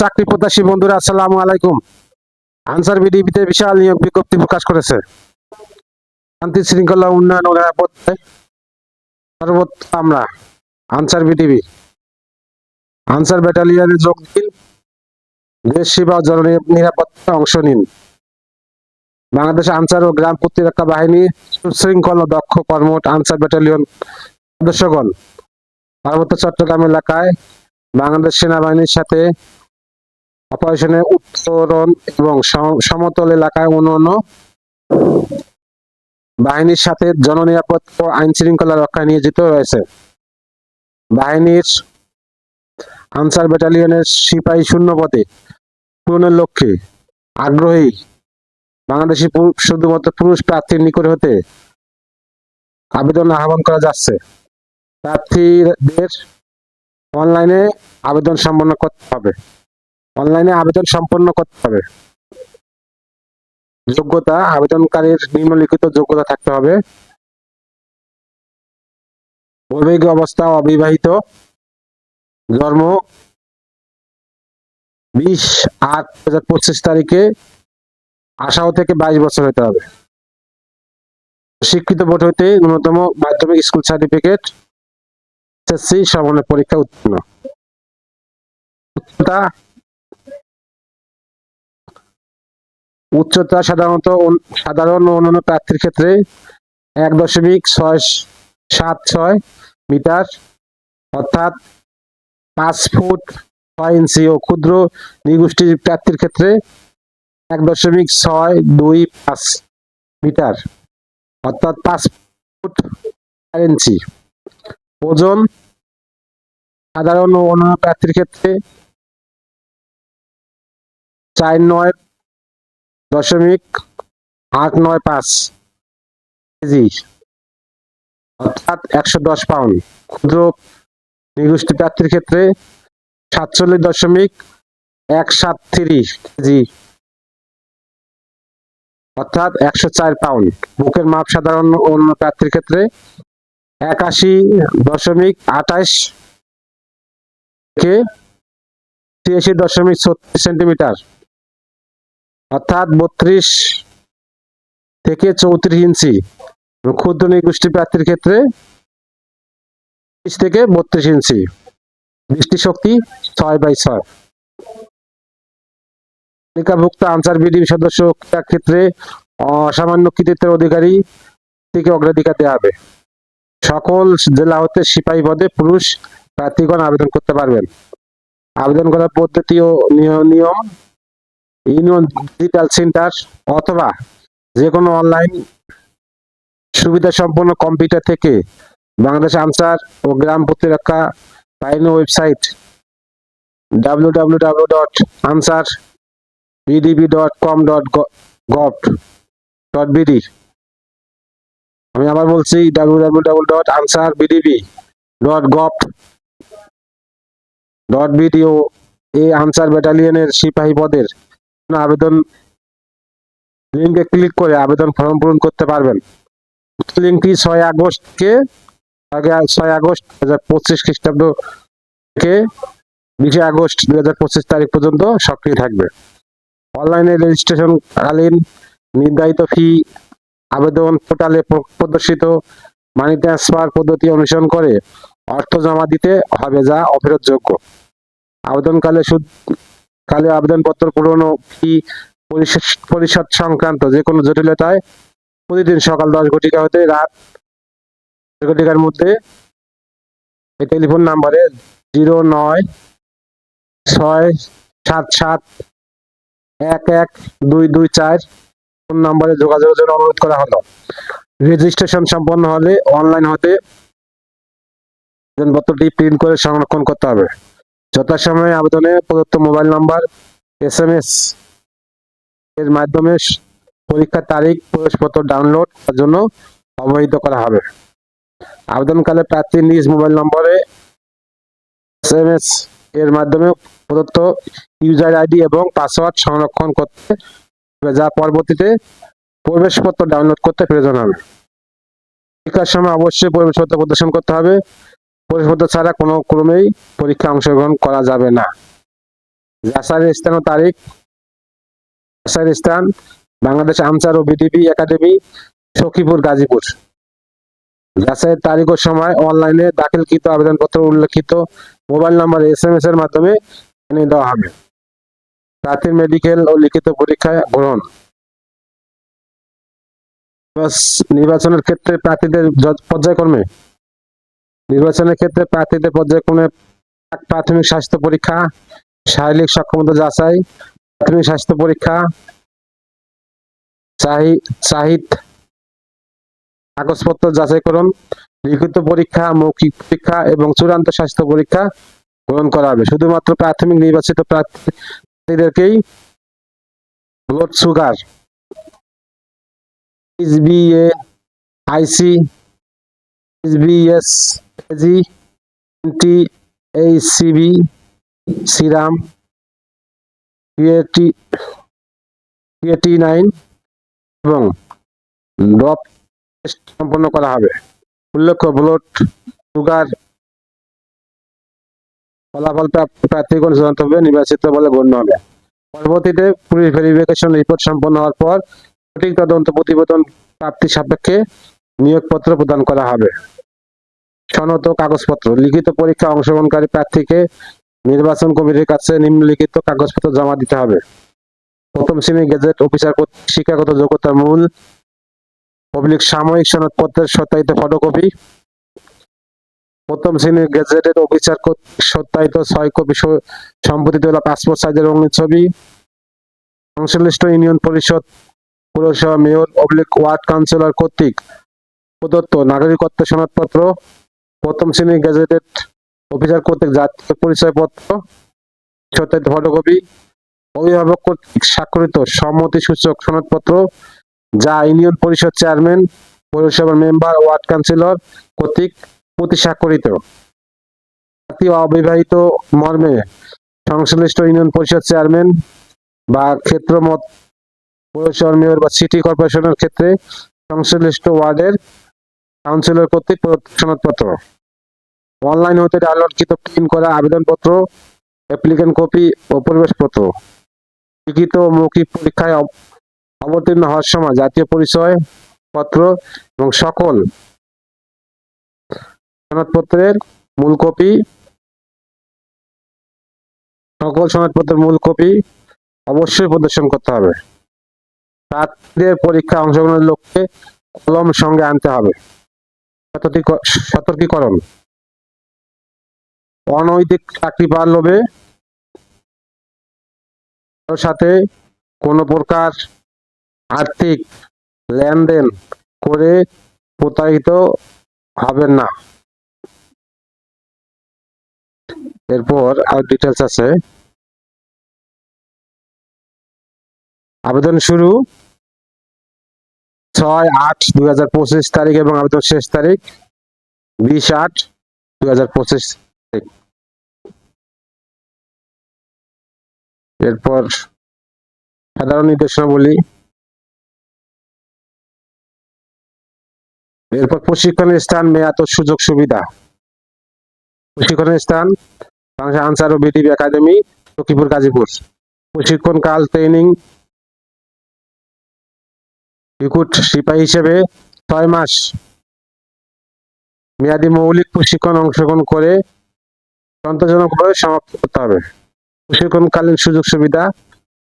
চাকরি প্রত্যাশী বন্ধুরা, আসসালামু আলাইকুম। আনসার বিডিবিতে বিশাল নিয়োগ বিজ্ঞপ্তি প্রকাশ করেছে। শান্তি শৃঙ্খলা উন্নয়ন ও নিরাপত্তায় সর্বত্র আমরা, আনসার বিডিবি। আনসার ব্যাটালিয়নে যোগ দিন, দেশ সেবা ও জননিরাপত্তা অংশ নিন। বাংলাদেশ আনসার ও গ্রাম প্রতিরক্ষা বাহিনী সুশৃঙ্খল ও দক্ষ কর্মঠ আনসার ব্যাটালিয়ন সদস্যগণ, পার্বত্য চট্টগ্রাম এলাকায় বাংলাদেশ সেনাবাহিনীর সাথে অপারেশনে উত্তরণ এবং সমতল এলাকায় অন্যান্য বাহিনীর সাথে জননিরাপত্তা ও আইন শৃঙ্খলা রক্ষায় নিয়োজিত রয়েছে। বাহিনীর আনসার ব্যাটালিয়নের সিপাহী শূন্য পদে পূরণের লক্ষ্যে আগ্রহী বাংলাদেশি শুধুমাত্র পুরুষ প্রার্থীর নিকট হতে আবেদন আহ্বান করা যাচ্ছে। প্রার্থীদের অনলাইনে আবেদন সম্পন্ন করতে হবে। অনলাইনে আবেদন সম্পন্ন করতে হবে। যোগ্যতা, আবেদনকারীর নিম্নলিখিত যোগ্যতা থাকতে হবে। বৈবাহিক অবস্থা অবিবাহিত। জন্ম বিশ আট দু হাজার পঁচিশ তারিখে। আঠারো থেকে বাইশ বছর হতে হবে। শিক্ষিত বোর্ড হইতে ন্যূনতম মাধ্যমিক স্কুল সার্টিফিকেট এসএসসি পরীক্ষা উত্তীর্ণ। উচ্চতা সাধারণত সাধারণ অন্যান্য প্রার্থীর ক্ষেত্রে এক দশমিক ছয় সাত ছয় মিটার, অর্থাৎ পাঁচ ফুট ছয় ইঞ্চি ও ক্ষুদ্র নিগোষ্ঠীর প্রার্থীর ক্ষেত্রে এক দশমিক ছয় দুই পাঁচ মিটার, অর্থাৎ পাঁচ ফুট চার ইঞ্চি। ওজন সাধারণ অন্যান্য প্রার্থীর ক্ষেত্রে চার নয় দশমিক আট নয় পাঁচ কেজি, অর্থাৎ একশো দশ পাউন্ড। ক্ষুদ্র নিগোষ্ঠী প্রার্থীর ক্ষেত্রে সাতচল্লিশ দশমিক এক সাত থ্রি কেজি, অর্থাৎ একশো চার পাউন্ড। বুকের মাপ সাধারণ অন্য প্রার্থীর ক্ষেত্রে একাশি দশমিক আঠাশ থেকে ছিয়াশি দশমিক ছত্রিশ সেন্টিমিটার। অর্থাৎ বত্রিশ থেকে চৌত্রিশ ইঞ্চি। ক্ষুদ্র নিগোষ্ঠী প্রার্থীর ক্ষেত্রে থেকে বত্রিশ ইঞ্চি। দৃষ্টিশক্তি ছয় বাই ছয়। তালিকাভুক্ত আনসার বিডিবি সদস্য ক্ষেত্রে অসামান্য কৃতিত্বের অধিকারী থেকে অগ্রাধিকার দেওয়া হবে। সকল জেলা হতে সিপাহী পদে পুরুষ প্রার্থীগণ আবেদন করতে পারবেন। আবেদন করার পদ্ধতি ও নিয়ম ইউনিয়ন ডিজিটাল সেন্টার অথবা যে কোনো অনলাইন সুবিধা সম্পন্ন কম্পিউটার থেকে বাংলাদেশ আনসার ও গ্রাম প্রতিরক্ষা বাহিনী website W W W dot Ansar BDB dot com dot gov dot BD আমি আবার বলছি W W W dot Ansar BDB dot gov dot BDO এই আনসার ব্যাটালিয়নের সিপাহী পদের আবেদন লিঙ্কে ক্লিক করে আবেদন ফর্ম পূরণ করতে পারবেন। লিঙ্কটি ছয় আগস্টকে, আগে ছয় আগস্ট দু হাজার পঁচিশ খ্রিস্টাব্দ থেকে বিশে আগস্ট দুই হাজার পঁচিশ তারিখ পর্যন্ত সক্রিয় থাকবে। অনলাইনে রেজিস্ট্রেশন কালীন নির্ধারিত ফি, আবেদন পোর্টালে প্রদর্শিত মানি ট্রান্সফার পদ্ধতি অনুসরণ করে অর্থ জমা দিতে হবে যা অফেরতযোগ্য। আবেদনকালে সুদ কালে আবেদনপত্র পূরণ ও ফি পরিশোধ সংক্রান্ত যে কোনো জটিলতায় প্রতিদিন সকাল দশ ঘটিকা হতে রাত ঘটিকার মধ্যে এই টেলিফোন নাম্বারে জিরো নয় ছয় সাত সাত এক এক দুই দুই চার ফোন নাম্বারে যোগাযোগের জন্য অনুরোধ করা হলো। রেজিস্ট্রেশন সম্পন্ন হলে অনলাইন হতে আবেদনপত্রটি প্রিন্ট করে সংরক্ষণ করতে হবে। যথাসময়ে আবেদনে প্রদত্ত mobile number, S M S এর মাধ্যমে পরীক্ষার তারিখ, প্রবেশপত্র ডাউনলোড করার জন্য অবহিত করা হবে। আবেদনকালে প্রার্থী নিজ মোবাইল নম্বরে এস এম এস এর মাধ্যমে প্রদত্ত ইউজার আইডি এবং পাসওয়ার্ড সংরক্ষণ করতে যা পরবর্তীতে প্রবেশপত্র ডাউনলোড করতে প্রয়োজন হবে। পরীক্ষার সময় অবশ্যই প্রবেশপত্র প্রদর্শন করতে হবে। প্রবেশপত্র ছাড়া কোনো ক্রমেই পরীক্ষা অংশগ্রহণ করা যাবে না। যাচাইয়ের স্থান ও তারিখ। যাচাইয়ের স্থান, বাংলাদেশ আনসার ও বিডিবি একাডেমি, সখীপুর, গাজীপুর। যাচাইয়ের তারিখ ও সময় অনলাইনে দাখিলকৃত আবেদনপত্র উল্লেখিত mobile number S M S এর মাধ্যমে জানিয়ে দেওয়া হবে। প্রার্থীর মেডিকেল ও লিখিত পরীক্ষায় গ্রহণ। নির্বাচনের ক্ষেত্রে প্রার্থীদের পর্যায়ক্রমে নির্বাচনের ক্ষেত্রে প্রার্থীদের পর্যায়ক্রমে প্রাথমিক স্বাস্থ্য পরীক্ষা, শারীরিক সক্ষমতা যাচাই, প্রাথমিক স্বাস্থ্য পরীক্ষা, চাহি- চাহিদ, কাগজপত্র যাচাইকরণ, লিখিত পরীক্ষা, মৌখিক পরীক্ষা এবং চূড়ান্ত স্বাস্থ্য পরীক্ষা গ্রহণ করা হবে। শুধুমাত্র প্রাথমিক নির্বাচিত প্রার্থীদেরকেই ব্লাড সুগার আইসি এসবিএস এজি টি এইচসিবি সিরাম ক্রিয়েটি ক্রিয়েটি নাইন এবং ড্রপ টেস্ট সম্পন্ন করা হবে। উল্লেখ্য ব্লড সুগার ফলাফল প্রার্থীগণ চূড়ান্তভাবে নির্বাচিত বলে গণ্য হবে। পরবর্তীতে পুলিশ ভেরিফিকেশন রিপোর্ট সম্পন্ন হওয়ার পর সঠিক তদন্ত প্রতিবেদন প্রাপ্তি সাপেক্ষে নিয়োগপত্র প্রদান করা হবে। সনদ ও কাগজপত্র। লিখিত পরীক্ষা অংশগ্রহণকারী প্রার্থীকে নির্বাচন কমিটির কাছে নিম্নলিখিত কাগজপত্র জমা দিতে হবে। প্রথম শ্রেণির গেজেট অফিসার শিক্ষাগত যোগ্যতার মূল পাবলিক সাময়িক সনদপত্রের সত্যায়িত ফটোকপি। প্রথম শ্রেণির গেজেটেড অফিসার সত্যায়িত ছয় কপি স- সম্পাদিত হলো পাসপোর্ট সাইজের রঙিন ছবি। সংশ্লিষ্ট ইউনিয়ন পরিষদ, পৌরসভা, মেয়র অবলিক ওয়ার্ড কাউন্সিলর কর্তৃক প্রদত্ত নাগরিকত্ব সনদপত্র প্রথম শ্রেণির গেজেটেড অফিসার কর্তৃক জাতীয় পরিচয়পত্র সত্যায়িত ফটোকপি, অভিভাবক কর্তৃক স্বাক্ষরিত সম্মতি সূচক সনদপত্র, যা ইউনিয়ন পরিষদ চেয়ারম্যান, পৌরসভার মেম্বার ওয়ার্ড কাউন্সিলর কর্তৃক প্রতি স্বাক্ষরিত জাতীয় অবিবাহিত মর্মে সংশ্লিষ্ট ইউনিয়ন পরিষদ চেয়ারম্যান বা ক্ষেত্রমত পৌরসভার মেয়র বা সিটি কর্পোরেশনের ক্ষেত্রে সংশ্লিষ্ট ওয়ার্ডের কাউন্সিলর কর্তৃক প্রদত্ত সনদপত্র। অনলাইন হতে ডাউনলোডকৃত প্রিন্ট করা আবেদনপত্র অ্যাপ্লিকেন্ট কপি ও পরিবেশপত্র। লিখিত মৌখিক পরীক্ষায় অবতীর্ণ হওয়ার সময় জাতীয় পরিচয় পত্র এবং সকল সনদপত্রের মূল কপি, সকল সনদপত্রের মূল কপি অবশ্যই প্রদর্শন করতে হবে। প্রার্থীদের পরীক্ষা অংশগ্রহণের লক্ষ্যে কলম সঙ্গে আনতে হবে। সতর্কীকরণ। অনৈতিক চাকরি পাওয়ার লোভে সাথে কোনো প্রকার আর্থিক লেনদেন করে প্রতারিত হবেন না। এরপর আর ডিটেলস আছে। আবেদন শুরু। ছয় আট দুই হাজার পঁচিশ তারিখ এবং আবেদন শেষ তারিখ বিশ আট দুই হাজার পঁচিশ এরপর সাধারণ নির্দেশনা বলি এরপর প্রশিক্ষণের স্থান, মেয়াদ সুযোগ সুবিধা। প্রশিক্ষণের স্থান, বাংলাদেশ আনসার ও বিটিভি একাডেমি, লক্ষ্মীপুর, গাজীপুর। প্রশিক্ষণ কাল ট্রেনিং রিক্রুট সিপাহী হিসেবে ছয় মাস মেয়াদী মৌলিক প্রশিক্ষণ অংশগ্রহণ করে সন্তোষজনকভাবে সমাপ্ত করতে হবে। প্রশিক্ষণকালীন সুযোগ সুবিধা,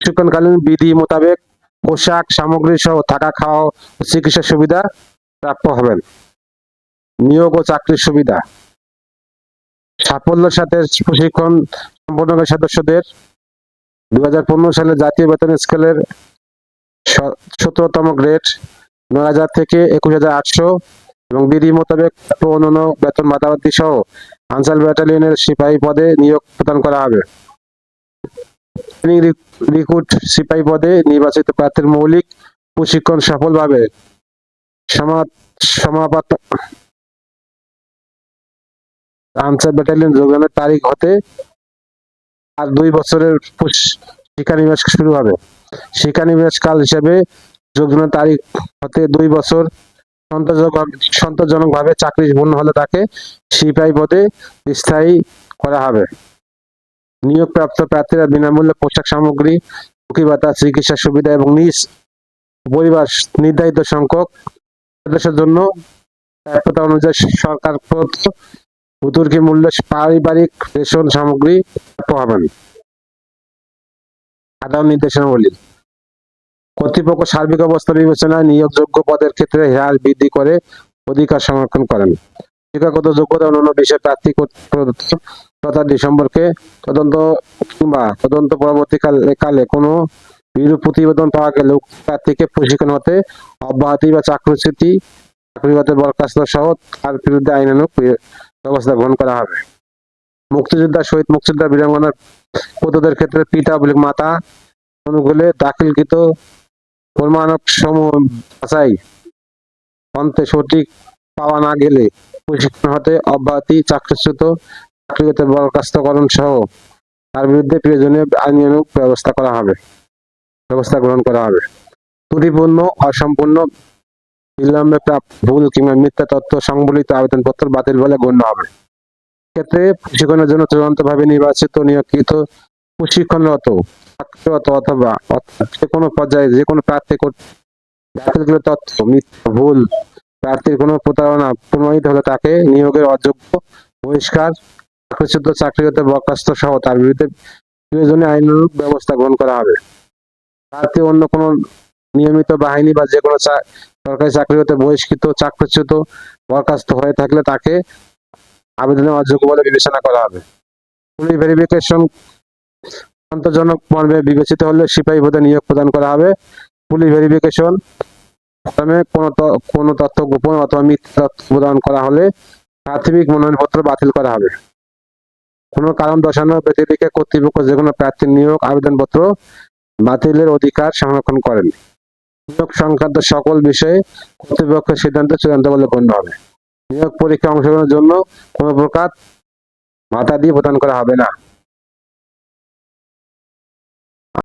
প্রশিক্ষণকালীন বিধি মোতাবেক পোশাক সামগ্রী সহ থাকা খাওয়া ও চিকিৎসা সুবিধা প্রাপ্য হবেন। নিয়োগ ও চাকরির সুবিধা। সাফল্যের সাথে প্রশিক্ষণ সম্পন্নকারী সদস্যদের দু হাজার পনেরো সালে জাতীয় বেতন স্কেলের সতেরোতম গ্রেড, নয় হাজার থেকে একুশ হাজার আটশো এবং বিধি মোতাবেক অন্যান্য বেতন ভাতাবাদী সহ আনসার ব্যাটালিয়নের সিপাহী পদে নিয়োগ প্রদান করা হবে। রিক্রুট সিপাহী পদে নির্বাচিত প্রার্থীর মৌলিক প্রশিক্ষণ সফলভাবে সমাপ- সমাপাত আনসার ব্যাটালিয়ন যোগদানের তারিখ হতে আর দুই বছরের শিক্ষানিবাস শুরু হবে। শিক্ষানিবাস কাল হিসেবে যোগদানের তারিখ হতে দুই বছর সন্তোষজনক- সন্তোষজনকভাবে চাকরি পূর্ণ হলে তাকে সিপাহী পদে স্থায়ী করা হবে। নিয়োগপ্রাপ্ত প্রার্থীরা বিনামূল্যে পোশাক সামগ্রী ঝুঁকি ভাতা চিকিৎসা সুবিধা এবং নিজ পরিবার নির্ধারিত সংখ্যক সদস্যের জন্য প্রাপ্যতা অনুযায়ী সরকার প্রদত্ত উতুর্কি মূল্যে পারিবারিক রেশন সামগ্রী হবেন। সাধারণ নির্দেশনাবলী কর্তৃপক্ষ সার্বিক অবস্থা বিবেচনায় নিয়োগযোগ্য পদের ক্ষেত্রে হ্রাস বৃদ্ধি করে অধিকার সংরক্ষণ করেন। শিক্ষাগত যোগ্যতা অন্যান্য বিষয়ে প্রার্থী প্রদত্ত তথা ডিসেম্বরকে তদন্ত কিংবা তদন্ত পরবর্তীকালে কালে কোনো বিরূপ প্রতিবেদন পাওয়া গেলে প্রার্থীকে প্রশিক্ষণ হতে অব্যাহতি বা চাকরিচ্যুতি চাকরি হতে বরখাস্ত সহ তার বিরুদ্ধে আইনানুগ ব্যবস্থা গ্রহণ করা হবে। মুক্তিযোদ্ধা শহীদ মুক্তিযোদ্ধা বীরাঙ্গনার পুত্রদের ক্ষেত্রে পিতা বলে মাতা, অনুকূলে দাখিলকৃত প্রমাণক সমূহ বাছাই অন্তে সঠিক পাওয়া না গেলে প্রশিক্ষণ হতে অব্যাহতি চাকরিচ্যুত চাকরিগত বরখাস্তকরণ সহ তার বিরুদ্ধে প্রয়োজনীয় আইনানুগ ব্যবস্থা করা হবে। ব্যবস্থা গ্রহণ করা হবে। ত্রুটিপূর্ণ, অসম্পূর্ণ, বিলম্বে প্রাপ্ত ভুল কিংবা মিথ্যা তথ্য সংবলিত আবেদনপত্র বাতিল বলে গণ্য হবে। ক্ষেত্রে প্রশিক্ষণের জন্য চূড়ান্তভাবে নির্বাচিত নিয়োগকৃত প্রশিক্ষণরত, ছাত্ররত অথবা যে কোনো পর্যায়ে যে কোনো প্রার্থী দাখিলকৃত তথ্য, মিথ্যা, ভুল, প্রার্থীর কোনো প্রতারণা প্রমাণিত হলে তাকে নিয়োগের অযোগ্য, বহিষ্কার চাকরিচ্যুত চাকরিগত বরখাস্ত সহ তার বিরুদ্ধে প্রয়োজনীয় আইনানুগ ব্যবস্থা গ্রহণ করা হবে। প্রার্থী অন্য কোনো নিয়মিত বাহিনী বা যে কোনো সরকারি চাকরি হতে বহিষ্কৃত, চাকরিচ্যুত, বরখাস্ত হয়ে থাকলে তাকে আবেদনের অযোগ্য বলে বিবেচনা করা হবে। পুলিশ ভেরিফিকেশন সন্তোষজনক মর্মে বিবেচিত হলে সিপাহী পদে নিয়োগ প্রদান করা হবে। পুলিশ ভেরিফিকেশন ফর্মে কোনো কোনো তথ্য গোপন অথবা মিথ্যা তথ্য প্রদান করা হলে প্রাথমিক মনোনয়নপত্র বাতিল করা হবে। কোনো কারণ দর্শানোর ব্যতিরেকে কর্তৃপক্ষ যে কোনো প্রার্থীর নিয়োগ আবেদনপত্র বাতিলের অধিকার সংরক্ষণ করেন। নিয়োগ সংক্রান্ত সকল বিষয়ে কর্তৃপক্ষের সিদ্ধান্ত চূড়ান্ত বলে গণ্য হবে। নিয়োগ পরীক্ষা অংশগ্রহণের জন্য কোনো প্রকার ভাতা দিয়ে প্রদান করা হবে না।